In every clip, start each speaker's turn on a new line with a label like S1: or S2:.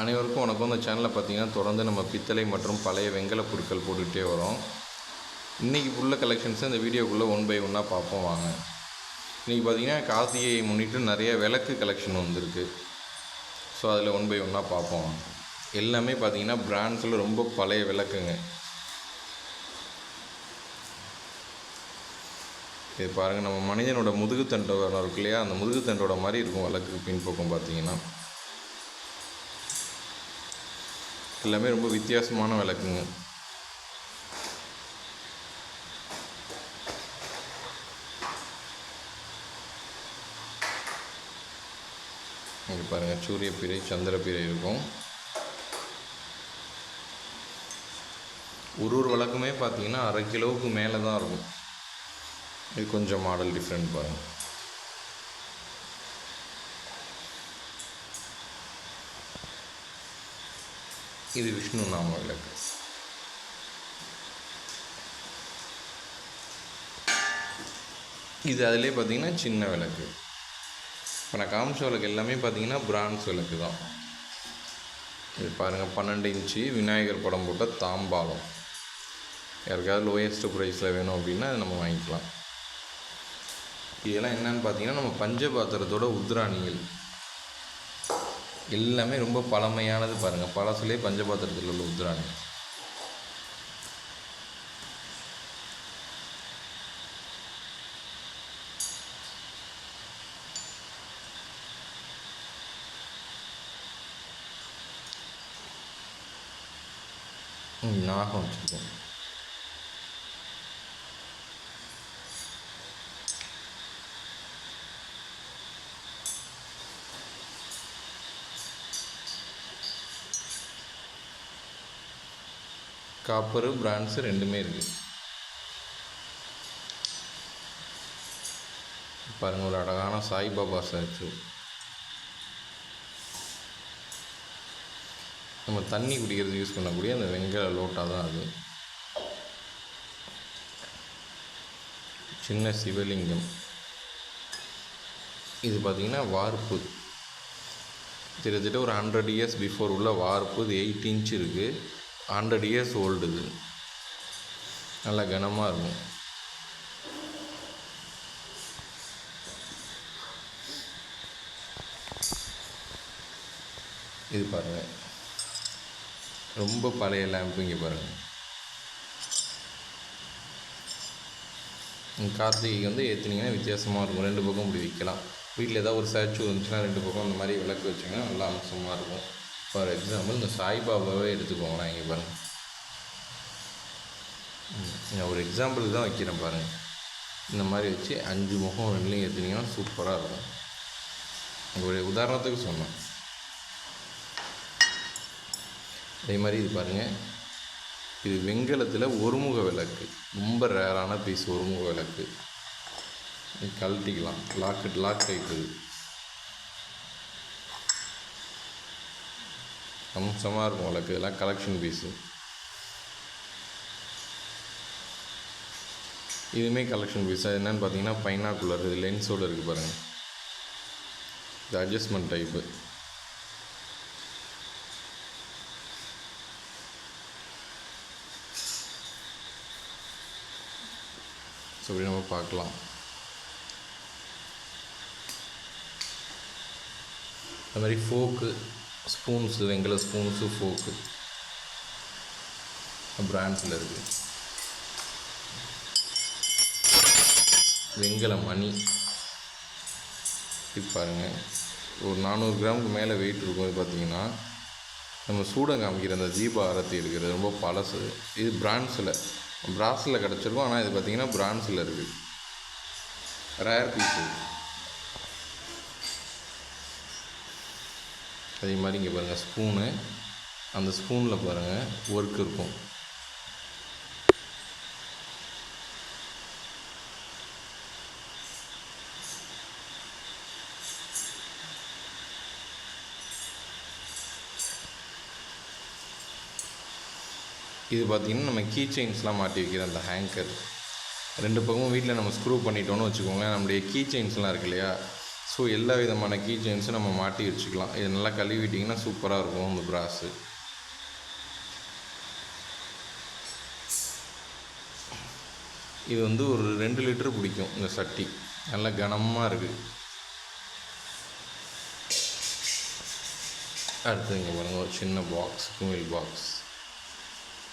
S1: அனைவருக்கும் வணக்கம். இந்த சேனலில் பார்த்தீங்கன்னா தொடர்ந்து நம்ம பித்தளை மற்றும் பழைய வெங்கல பொருட்கள் போட்டுக்கிட்டே வரோம். இன்றைக்கி உள்ள கலெக்ஷன்ஸை இந்த வீடியோக்குள்ளே ஒன் பை ஒன்னாக பார்ப்போம் வாங்க. இன்றைக்கி பார்த்தீங்கன்னா கார்த்திகையை முன்னிட்டு நிறைய விளக்கு கலெக்ஷன் வந்திருக்கு. ஸோ அதில் ஒன் பை ஒன்னாக பார்ப்போம் எல்லாமே பார்த்திங்கன்னா பிராண்ட்ஸில் ரொம்ப பழைய விளக்குங்க. இது பாருங்கள் நம்ம மனிதனோட முதுகுத்தண்டோட இருக்கு இல்லையா? அந்த முதுகுத்தண்டோட மாதிரி இருக்கும் விளக்கு பின்பக்கம் பார்த்தீங்கன்னா. எல்லாமே ரொம்ப வித்தியாசமான விளக்குங்க. இங்கே பாருங்கள் சூரியப்பிறை சந்திரப்பிறை இருக்கும். ஒரு ஒரு விளக்குமே பார்த்தீங்கன்னா அரை கிலோவுக்கு மேலே தான் இருக்கும். இது கொஞ்சம் மாடல் டிஃப்ரெண்ட் பாருங்கள் இது விஷ்ணு நாம விளக்கு இது அதிலே பார்த்தீங்கன்னா சின்ன விளக்கு இப்போ நான் காமிச்ச விளக்கு எல்லாமே பார்த்தீங்கன்னா பிரான்ஸ் விளக்கு தான் இது பாருங்கள் பன்னெண்டு இன்ச்சு விநாயகர் படம் போட்ட தாம்பாலம் யாருக்காவது லோயஸ்ட் ப்ரைஸில் வேணும் அப்படின்னா அதை நம்ம வாங்கிக்கலாம் இதெல்லாம் என்னன்னு பார்த்தீங்கன்னா நம்ம பஞ்சபாத்திரத்தோட உத்ராணிகள் எல்லாமே ரொம்ப பழமையானது பாருங்கள் பழசுலேயே பஞ்சபாத்திரத்தில் உள்ள உத்ராணி நாகம் வச்சுருக்கோம் காப்பரு பிரான்ஸு ரெண்டுமே இருக்குது பாருங்கள் ஒரு அழகான சாய்பாபா ஸ்டாச்சு. நம்ம தண்ணி குடிக்கிறது யூஸ் பண்ணக்கூடிய அந்த வெங்கல லோட்டா தான் அது. சின்ன சிவலிங்கம். இது பார்த்திங்கன்னா வார்ப்பு. கிட்டத்தட்ட ஒரு ஹண்ட்ரட் இயர்ஸ் பிஃபோர் உள்ள வார்ப்பு இது எயிட் இன்ச் இருக்குது ஹண்ட்ரட் இயர்ஸ் ஓல்டு இது. நல்லா கனமாக இருக்கும். இது பாருங்கள் ரொம்ப பழைய லேம்பு இங்கே பாருங்கள் கார்த்திகைக்கு வந்து ஏற்றுனீங்கன்னா வித்தியாசமாக இருக்கும். ரெண்டு பக்கம் இப்படி விற்கலாம். வீட்டில் ஏதாவது ஒரு ஸ்டாச்சு இருந்துச்சுன்னா ரெண்டு பக்கம் இந்த மாதிரி விளக்கு வச்சிங்கன்னா நல்லா அம்சமாக இருக்கும். ஃபார் எக்ஸாம்பிள் இந்த சாய்பாபாவே எடுத்துக்கோங்களேன் இங்கே பாருங்கள் நான் ஒரு எக்ஸாம்பிளுக்கு தான் வைக்கிறேன் பாருங்கள் இந்த மாதிரி வச்சு அஞ்சு முகம் ரெண்டுலையும் ஏற்றுனீங்கன்னா சூப்பராக இருக்கும். ஒரு உதாரணத்துக்கு சொன்னேன். அதே மாதிரி இது பாருங்கள் இது வெண்கலத்தில் ஒருமுக விளக்கு. ரொம்ப ரேரான பீஸ் ஒருமுக விளக்கு. கழட்டிக்கலாம். லாக்கு லாக் டைப் இது. அம்சமாக இருக்கும் விளக்கு இதெல்லாம் கலெக்ஷன் பீஸு இதுவுமே கலெக்ஷன் பீஸ் என்னென்னு பார்த்தீங்கன்னா பைனாக்குலர். இது லென்ஸோடு இருக்குது பாருங்கள் இது அட்ஜஸ்ட்மெண்ட் டைப்பு ஸோ இப்படி நம்ம பார்க்கலாம். அது மாதிரி ஃபோக்கு ஸ்பூன்ஸு வெங்கல ஸ்பூன்ஸு ஃபோக்கு பிராண்ட்ஸில் இருக்குது வெங்கல மணி. இது பாருங்கள் ஒரு நானூறு கிராமுக்கு மேலே வெயிட் இருக்கும் இது பார்த்தீங்கன்னா நம்ம சூடம் காமிக்கிற அந்த தீப ஆரத்தி இருக்கிறது ரொம்ப பழசு. இது பிராண்ட்ஸில். பிராஸில் கிடச்சிருக்கும் ஆனால் இது பார்த்தீங்கன்னா பிராண்ட்ஸில் இருக்குது ரேர் பீஸு அதே மாதிரி இங்கே பாருங்கள் ஸ்பூனு அந்த ஸ்பூனில் பாருங்கள் ஒர்க் இருக்கும். இது பார்த்திங்கன்னா நம்ம கீ செயின்ஸ்லாம் மாட்டி வைக்கிற அந்த ஹேங்கர் ரெண்டு பக்கமும் வீட்டில் நம்ம ஸ்க்ரூ பண்ணிட்டோம்னு வச்சுக்கோங்களேன் நம்முடைய கீ செயின்ஸ்லாம் இருக்கு இல்லையா? ஸோ எல்லா விதமான கீ செயின்ஸும் நம்ம மாட்டி வச்சுக்கலாம். இது நல்லா கழுவிட்டிங்கன்னா சூப்பராக இருக்கும் இந்த ப்ராஸு இது வந்து ஒரு ரெண்டு லிட்டர் பிடிக்கும் இந்த சட்டி. நல்லா கனமாக இருக்குது அடுத்து இங்கே பாருங்கள் ஒரு சின்ன பாக்ஸ் குமிழ் பாக்ஸ்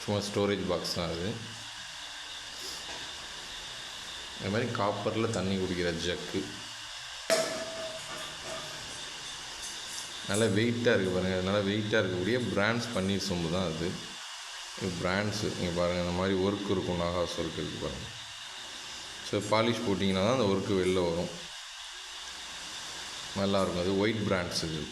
S1: சும்மா ஸ்டோரேஜ் பாக்ஸ் தான் அது. அது மாதிரி காப்பரில் தண்ணி குடிக்கிற ஜக்கு நல்லா வெயிட்டாக இருக்குது பாருங்கள் நல்லா வெயிட்டாக இருக்கக்கூடிய பிராண்ட்ஸ் பன்னீர் சொம்பு தான் அது. இது பிராண்ட்ஸு நீங்கள் பாருங்கள் இந்த மாதிரி ஒர்க் இருக்கும். நாகாஸ் ஒர்க் இருக்குது பாருங்கள் ஸோ பாலிஷ் போட்டிங்கன்னா தான் அந்த ஒர்க்கு வெளில வரும். நல்லாயிருக்கும் அது ஒயிட் பிராண்ட்ஸ் இது.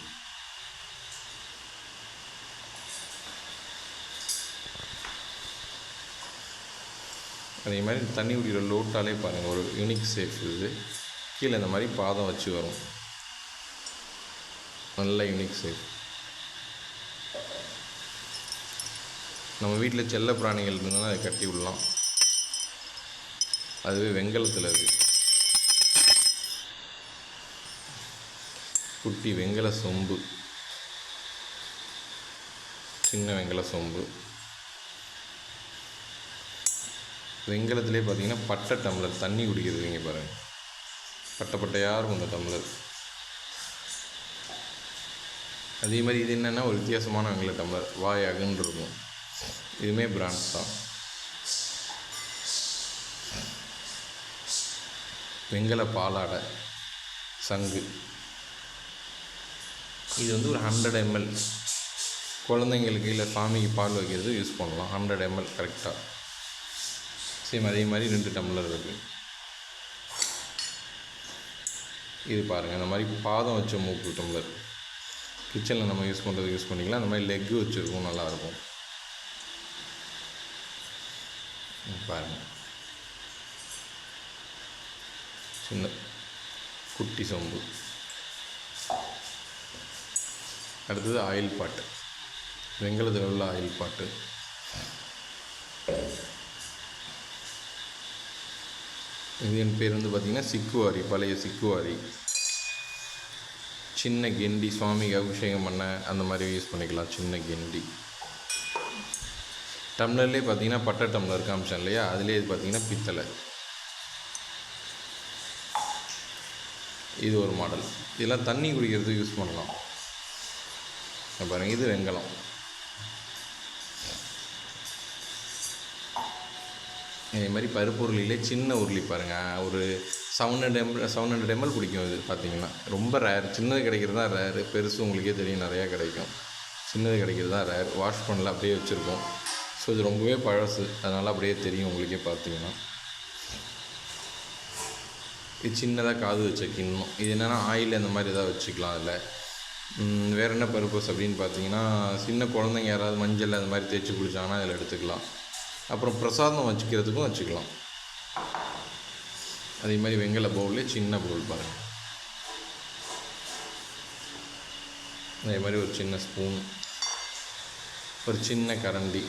S1: அதே மாதிரி தண்ணி குடிக்கிற லோட்டாலே பாருங்கள் ஒரு யூனிக் சேஃப் இது. கீழே இந்த மாதிரி பாதம் வச்சு வரும். நல்ல யூனிக் சேஃப் நம்ம வீட்டில் செல்ல பிராணிகள் இருந்ததுன்னா அதை கட்டி விடலாம். அதுவே வெங்கலத்தில் அது குட்டி வெங்கல சொம்பு. சின்ன வெங்கல சொம்பு. வெங்கலத்திலே பார்த்தீங்கன்னா பட்டை டம்ளர் தண்ணி குடிக்கிறது இங்கே பாருங்கள் பட்டை பட்டையாக இருக்கும் இந்த டம்ளர். அதே மாதிரி இது என்னென்னா ஒரு வித்தியாசமான வெங்கல டம்ளர் வாய் அகன்று இருக்கும் இதுவுமே பிராண்ட்ஸ் தான். வெங்கல பாலாடை சங்கு. இது வந்து ஒரு ஹண்ட்ரட் எம்எல் குழந்தைங்களுக்கு இல்லை சாமிக்கு பால் வைக்கிறது யூஸ் பண்ணலாம். ஹண்ட்ரட் எம்எல் கரெக்டாக சேம் அதே மாதிரி ரெண்டு டம்ளர் இருக்குது இது பாருங்கள் இந்த மாதிரி பாதம் வச்ச மூக்கு டம்ளர். கிச்சனில் நம்ம யூஸ் பண்ணுறது யூஸ் பண்ணிக்கலாம். அந்த மாதிரி லெக்கு வச்சுருக்கோம் நல்லாயிருக்கும். பாருங்கள் சின்ன குட்டி சொம்பு. அடுத்தது ஆயில் பாட்டு. வெங்கலத்தில் உள்ள ஆயில் பாட்டு. இது என் பேர் வந்து பார்த்திங்கன்னா சிக்குவாரி பழைய சிக்குவாரி. சின்ன கெண்டி சுவாமிக்கு அபிஷேகம் பண்ண அந்த மாதிரி யூஸ் பண்ணிக்கலாம் சின்ன கெண்டி. டம்ளர்லேயே பார்த்தீங்கன்னா பட்டை டம்ளர் காமிச்சேன் இல்லையா? அதுலேயே இது பார்த்தீங்கன்னா பித்தளை. இது ஒரு மாடல் இதெல்லாம் தண்ணி குடிக்கிறதுக்கு யூஸ் பண்ணலாம். பாருங்கள் இது வெங்கலம். இதே மாதிரி பருப்பு உருளிலே சின்ன உருளி பாருங்கள் ஒரு seven hundred ML seven hundred ML பிடிக்கும் இது பார்த்தீங்கன்னா. ரொம்ப ரேர் சின்னது கிடைக்கிறது தான் ரேரு பெருசு உங்களுக்கே தெரியும் நிறையா கிடைக்கும். சின்னது கிடைக்கிறது தான் ரேர் வாஷ் பண்ணல அப்படியே வச்சுருக்கோம். ஸோ இது ரொம்பவே பழசு. அதனால் அப்படியே தெரியும் உங்களுக்கே பார்த்தீங்கன்னா. இது சின்னதாக காது வச்ச கிண்ணம். இது என்னென்னா ஆயில் அந்த மாதிரி எதாவது வச்சுக்கலாம் அதில். வேறு என்ன பர்பஸ் அப்படின்னு பார்த்தீங்கன்னா சின்ன குழந்தைங்க யாராவது மஞ்சள் அந்த மாதிரி தேய்ச்சி குளிச்சாங்கன்னா அதில் எடுத்துக்கலாம். அப்புறம் பிரசாதம் வச்சுக்கிறதுக்கும் வச்சுக்கலாம். அதே மாதிரி வெங்கல பவுல்லே சின்ன பவுல் பாருங்கள் அதே மாதிரி ஒரு சின்ன ஸ்பூன் ஒரு சின்ன கரண்டி.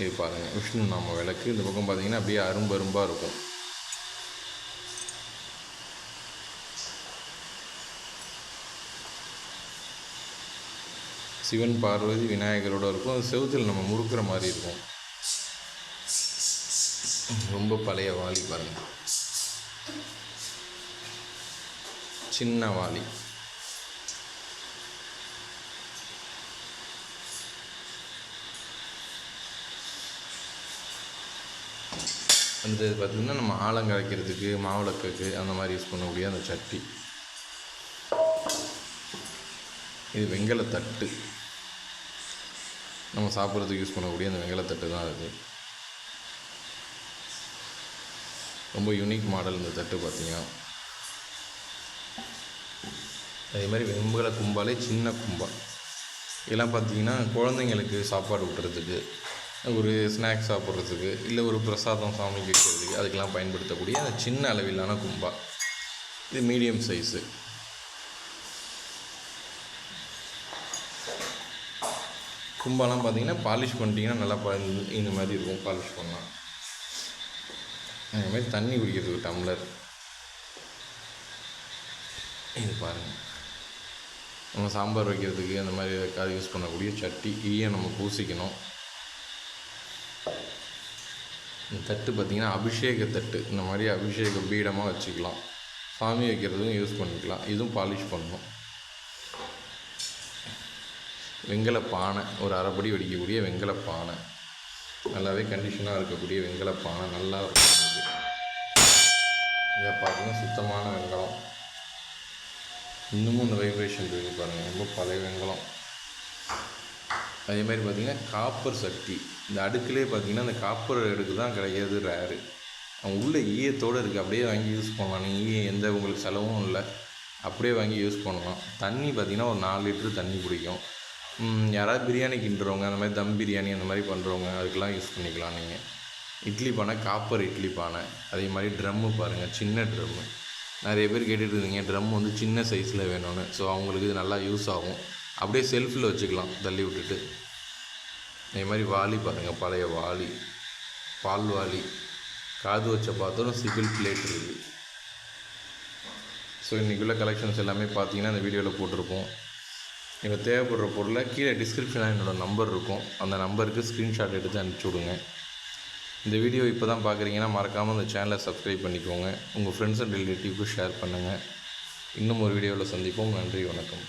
S1: இது பாருங்கள் விஷ்ணு நாம விளக்கு. இந்த பக்கம் பார்த்தீங்கன்னா அப்படியே அரும்பு அரும்பாக இருக்கும். சிவன் பார்வதி விநாயகரோட இருக்கும். அது செவுத்தில் நம்ம முறுக்கிற மாதிரி இருக்கும். ரொம்ப பழைய வாளி பாருங்க. சின்ன வாளி அந்த பார்த்திங்கன்னா நம்ம ஆழங்க வைக்கிறதுக்கு மாவிளக்குக்கு அந்த மாதிரி யூஸ் பண்ணக்கூடிய அந்த சட்டி. இது வெங்கல தட்டு நம்ம சாப்பிட்றதுக்கு யூஸ் பண்ணக்கூடிய அந்த வெங்கல தட்டு தான் அது. ரொம்ப யூனிக் மாடல் இந்த தட்டு பார்த்தீங்கன்னா அதே மாதிரி வெம்பல கும்பாலே சின்ன கும்பா. இதெல்லாம் பார்த்தீங்கன்னா குழந்தைங்களுக்கு சாப்பாடு ஊட்டுறதுக்கு ஒரு ஸ்நாக்ஸ் சாப்பிட்றதுக்கு இல்லை ஒரு பிரசாதம் சாமிக்கு வைக்கிறதுக்கு அதுக்கெல்லாம் பயன்படுத்தக்கூடிய அந்த சின்ன அளவிலான கும்பா. இது மீடியம் சைஸு கும்பாலாம் பார்த்தீங்கன்னா பாலிஷ் பண்ணிட்டீங்கன்னா நல்லா ப இந்த மாதிரி இருக்கும் பாலிஷ் பண்ணலாம். அதே மாதிரி தண்ணி குடிக்கிறதுக்கு டம்ளர். இது பாருங்கள் நம்ம சாம்பார் வைக்கிறதுக்கு அந்த மாதிரி எதுக்காவது யூஸ் பண்ணக்கூடிய சட்டி ஈயை நம்ம பூசிக்கணும். இந்த தட்டு பார்த்திங்கன்னா அபிஷேக தட்டு. இந்த மாதிரி அபிஷேக பீடமாக வச்சுக்கலாம். சாமி வைக்கிறதுக்கும் யூஸ் பண்ணிக்கலாம். இதுவும் பாலிஷ் பண்ணணும். வெங்கல பானை ஒரு அரைப்படி வெடிக்கக்கூடிய வெங்கல பானை. நல்லாவே கண்டிஷனாக இருக்கக்கூடிய வெங்கல பானை நல்லா இருக்கும். இதை பார்த்தீங்கன்னா சுத்தமான வெங்கலம் இன்னமும் இந்த வைப்ரேஷன் இருக்குது பாருங்கள் ரொம்ப பழைய வெங்கலம் அதே மாதிரி பார்த்தீங்கன்னா காப்பர் சக்தி இந்த அடுக்கிலே பார்த்தீங்கன்னா இந்த காப்பர் அடுக்கு தான் கிடையாது ரேரு அவங்க உள்ள ஈயத்தோடு இருக்குது அப்படியே வாங்கி யூஸ் பண்ணலாம். நீங்கள் ஈயம் எந்த உங்களுக்கு செலவும் இல்லை. அப்படியே வாங்கி யூஸ் பண்ணலாம். தண்ணி பார்த்தீங்கன்னா ஒரு நாலு லிட்ரு தண்ணி பிடிக்கும் யாராவது பிரியாணி கிண்டுறவங்க அந்த மாதிரி தம் பிரியாணி அந்த மாதிரி பண்ணுறவங்க அதுக்கெல்லாம் யூஸ் பண்ணிக்கலாம் நீங்கள் இட்லி பானை காப்பர் இட்லி பானை. அதே மாதிரி ட்ரம்மு பாருங்கள் சின்ன ட்ரம்மு நிறைய பேர் கேட்டுட்டு இருந்தீங்க ட்ரம் வந்து சின்ன சைஸில் வேணும்னு. ஸோ அவங்களுக்கு இது நல்லா யூஸ் ஆகும். அப்படியே செல்ஃபில் வச்சுக்கலாம் தள்ளி விட்டுட்டு. அதே மாதிரி வாலி பாருங்கள் பழைய வாளி. பால் வாளி. காது வச்ச பார்த்தோம் சிபில் பிளேட் இருக்குது ஸோ இன்றைக்குள்ள கலெக்ஷன்ஸ் எல்லாமே பார்த்தீங்கன்னா இந்த வீடியோவில் போட்டிருப்போம். எனக்கு தேவைப்படுற பொருளை கீழே டிஸ்கிரிப்ஷனாக என்னோடய நம்பர் இருக்கும். அந்த நம்பருக்கு ஸ்க்ரீன்ஷாட் எடுத்து அனுப்பிச்சி விடுங்க. இந்த வீடியோ இப்போ தான் பார்க்குறீங்கன்னா மறக்காமல் இந்த சேனலை சப்ஸ்கிரைப் பண்ணிக்கோங்க. உங்கள் ஃப்ரெண்ட்ஸ் அண்ட் ரிலேட்டிவ்க்கு ஷேர் பண்ணுங்கள் இன்னும் ஒரு வீடியோவில் சந்திப்போம். நன்றி வணக்கம்.